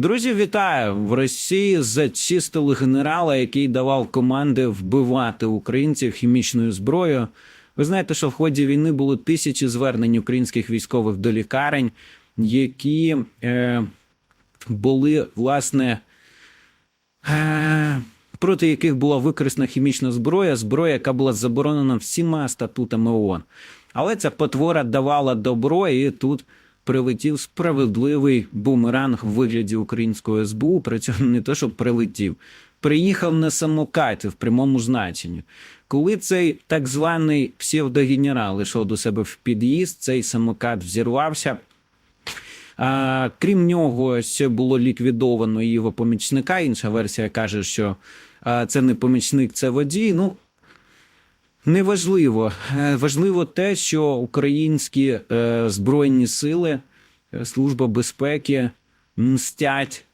Друзі, вітаю! В Росії зачистили генерала, який давав команди вбивати українців хімічною зброєю. Ви знаєте, що в ході війни було тисячі звернень українських військових до лікарень, які е, були власне. Е, проти яких була використана хімічна зброя, зброя, яка була заборонена всіма статутами ООН. Але ця потвора давала добро, і тут прилетів справедливий бумеранг в вигляді українського СБУ. При цьому не то, що прилетів, приїхав на самокаті в прямому значенні. Коли цей так званий псевдогенерал йшов до себе в під'їзд, цей самокат взірвався. А, крім нього, ще було ліквідовано його помічника. Інша версія каже, що а, це не помічник, це водій. Ну, неважливо. Е, Важливо те, що українські е, збройні сили, е, Служба безпеки мстять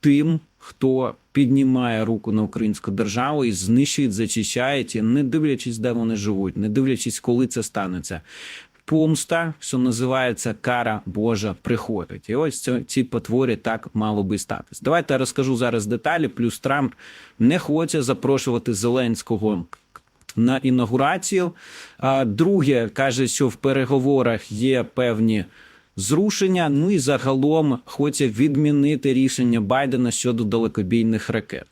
тим, хто піднімає руку на українську державу і знищують, зачищають, не дивлячись, де вони живуть, не дивлячись, коли це станеться. Помста, що називається кара Божа, приходить. І ось ці потворі так мало би статись. Давайте я розкажу зараз деталі. Плюс Трамп не хоче запрошувати Зеленського на інаугурацію. А друге каже, що в переговорах є певні зрушення. Ну і загалом хоче відмінити рішення Байдена щодо далекобійних ракет.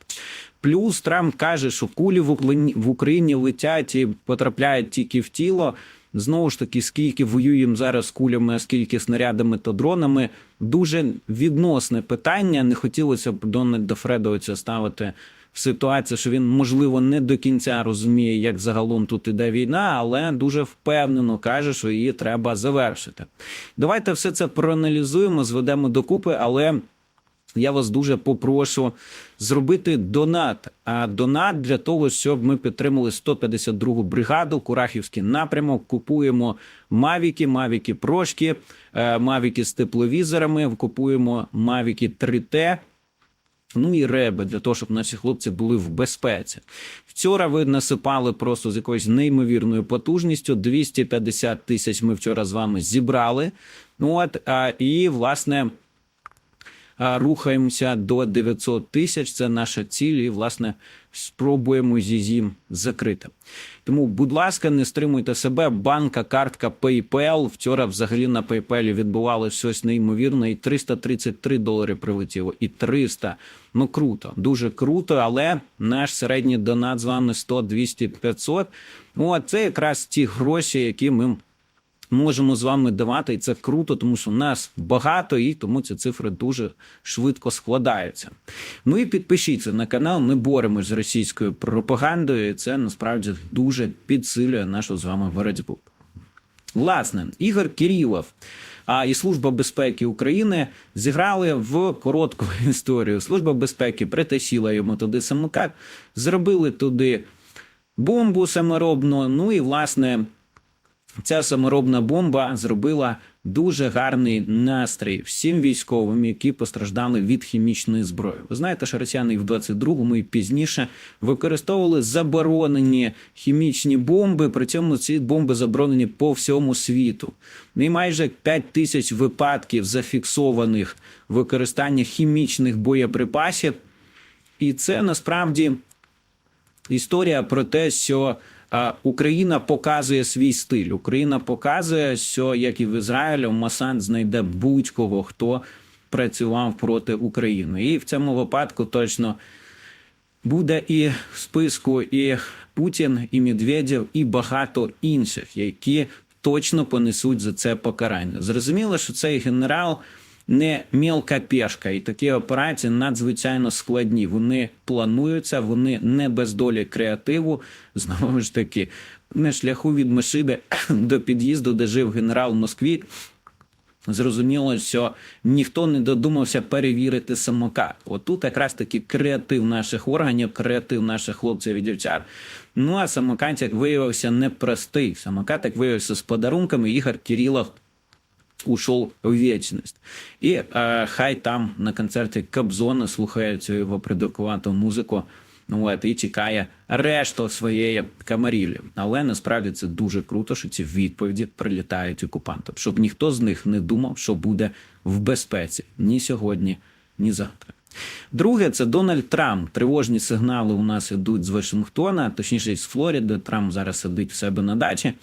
Плюс Трамп каже, що кулі в Україні- летять і потрапляють тільки в тіло. Знову ж таки, скільки воюємо зараз кулями, а скільки снарядами та дронами, дуже відносне питання. Не хотілося б Дональда Фредовича ставити в ситуацію, що він, можливо, не до кінця розуміє, як загалом тут іде війна, але дуже впевнено каже, що її треба завершити. Давайте все це проаналізуємо, зведемо докупи, але. Я вас дуже попрошу зробити донат. А донат для того, щоб ми підтримали 152-гу бригаду, Курахівський напрямок. Купуємо мавіки, мавіки прошки, е, мавіки з тепловізорами. Купуємо мавіки 3T. Ну і реби для того, щоб наші хлопці були в безпеці. Вчора ви насипали просто з якоюсь неймовірною потужністю. 250 тисяч ми вчора з вами зібрали. Ну от а, і власне. Рухаємося до 900 тисяч. Це наша ціль, і власне спробуємо її закрити. Тому, будь ласка, не стримуйте себе. Банка, картка PayPal. Вчора взагалі на PayPal відбувало щось неймовірне. І 333 долари прилетіло, і 300. Ну круто, дуже круто. Але наш середній донат з вами 100, 200, 500. Ну, а це якраз ті гроші, які ми можемо з вами давати, і це круто, тому що нас багато, і тому ці цифри дуже швидко складаються. Ну і підпишіться на канал. Ми боремось з російською пропагандою, і це насправді дуже підсилює нашу з вами боротьбу. Власне, Ігор Кирилов а і Служба безпеки України зіграли в коротку історію. Служба безпеки притащила йому туди самокат, зробили туди бомбу саморобну. Ну і власне ця саморобна бомба зробила дуже гарний настрій всім військовим, які постраждали від хімічної зброї. Ви знаєте, що росіяни в 22-му і пізніше використовували заборонені хімічні бомби. При цьому ці бомби заборонені по всьому світу. І майже 5 тисяч випадків зафіксованих використання хімічних боєприпасів. І це насправді історія про те, що Україна показує свій стиль. Україна показує, що як і в Ізраїлі, Масад знайде будь-кого, хто працював проти України. І в цьому випадку точно буде і в списку і Путін, і Медведєв, і багато інших, які точно понесуть за це покарання. Зрозуміло, що цей генерал не мілка пешка, і такі операції надзвичайно складні. Вони плануються, вони не без долі креативу. Знову ж таки, на шляху від Мешиби до під'їзду, де жив генерал в Москві. Зрозуміло, що ніхто не додумався перевірити самокат. Отут якраз таки креатив наших органів, креатив наших хлопців і дівчат. Ну а самокат як виявився непростий. Самокат як виявився з подарунками. Ігор Кирилов ушел в вечность. І е, хай там на концерті Кобзона слухає цю його придуркувату музику. Ну, і чекає решту своєї камарілі. Але насправді це дуже круто, що ці відповіді прилітають окупантам, щоб ніхто з них не думав, що буде в безпеці ні сьогодні, ні завтра. Друге, це Дональд Трамп. Тривожні сигнали у нас ідуть з Вашингтона, точніше з Флориди. Трамп зараз сидить в себе на дачі.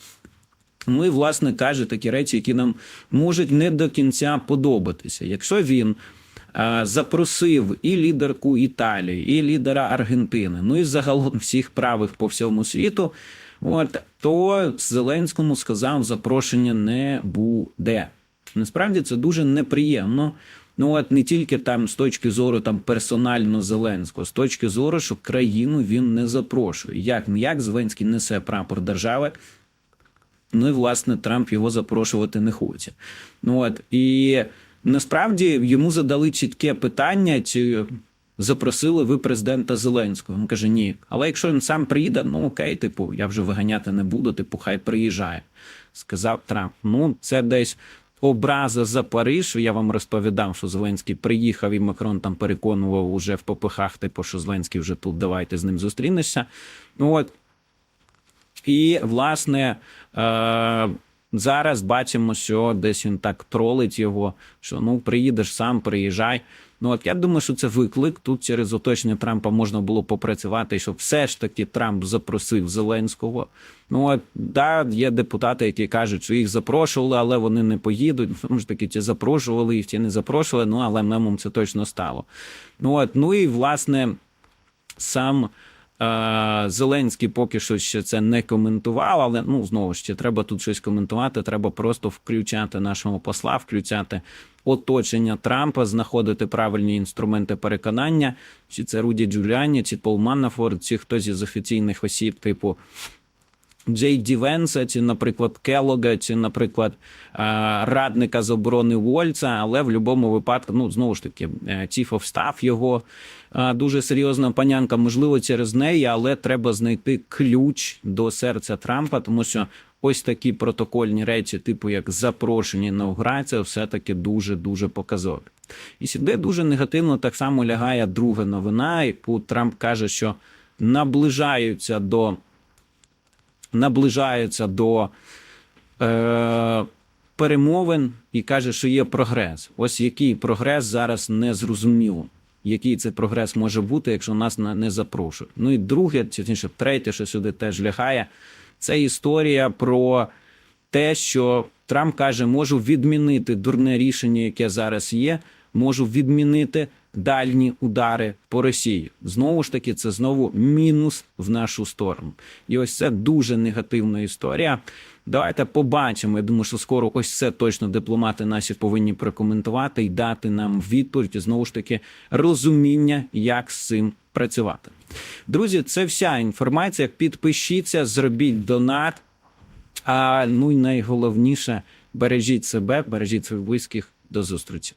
І, власне, каже такі речі, які нам можуть не до кінця подобатися. Якщо він е, запросив і лідерку Італії, і лідера Аргентини, ну і загалом всіх правих по всьому світу, от, то Зеленському сказав, запрошення не буде. Насправді це дуже неприємно. Ну, от не тільки там з точки зору там персонально Зеленського, з точки зору, що країну він не запрошує. Як як Зеленський несе прапор держави, Ну і власне Трамп його запрошувати не хоче. Ну от і насправді йому задали чітке питання, чи запросили ви президента Зеленського. Він каже: ні. Але якщо він сам приїде, ну окей, типу, я вже виганяти не буду, типу, хай приїжджає. Сказав Трамп. Ну, це десь. Образа за Париж. Я вам розповідав, що Зеленський приїхав, і Макрон там переконував уже в попихах, типу, що Зеленський вже тут, давайте з ним зустрінешся. Ну от і, власне, е, зараз бачимо, що десь він так тролить його, що ну приїдеш сам, приїжджай. Ну от я думаю, що це виклик. Тут через оточення Трампа можна було попрацювати, щоб все ж таки Трамп запросив Зеленського. Ну от да, є депутати, які кажуть, що їх запрошували, але вони не поїдуть. Ну ж таки, ті запрошували, їх ті не запрошували. Ну але мемом це точно стало. Ну от, ну і власне сам. Е, Зеленський поки що ще це не коментував, але ну знову ж треба тут щось коментувати. Треба просто включати нашого посла, включати оточення Трампа, знаходити правильні інструменти переконання, чи це Руді Джуліані, чи Пол Маннафорд, чи хтось із офіційних осіб, типу. Джей Ді Венса, чи, наприклад, Келлога, чи, наприклад, радника з оборони Вольца, але в будь-якому випадку, ну знову ж таки, е, Chief of Staff його дуже серйозна панянка, можливо, через неї, але треба знайти ключ до серця Трампа, тому що ось такі протокольні речі, типу як запрошення інаугурація, все-таки дуже дуже показові. І сюди дуже негативно так само лягає друга новина, яку Трамп каже, що наближаються до наближається до е, перемовин і каже, що є прогрес. Ось який прогрес зараз не зрозуміло. Який це прогрес може бути, якщо нас не запрошують. Ну і друге, чи третє, що сюди теж лягає, це історія про те, що Трамп каже, можу відмінити дурне рішення, яке зараз є, можу відмінити дальні удари по Росії. Знову ж таки, це знову мінус в нашу сторону. І ось це дуже негативна історія. Давайте побачимо. Я думаю, що скоро ось це точно дипломати наші повинні прокоментувати і дати нам відповідь. І знову ж таки розуміння, як з цим працювати. Друзі, це вся інформація. Підпишіться, зробіть донат. А ну й найголовніше бережіть себе, бережіть своїх близьких. До зустрічі.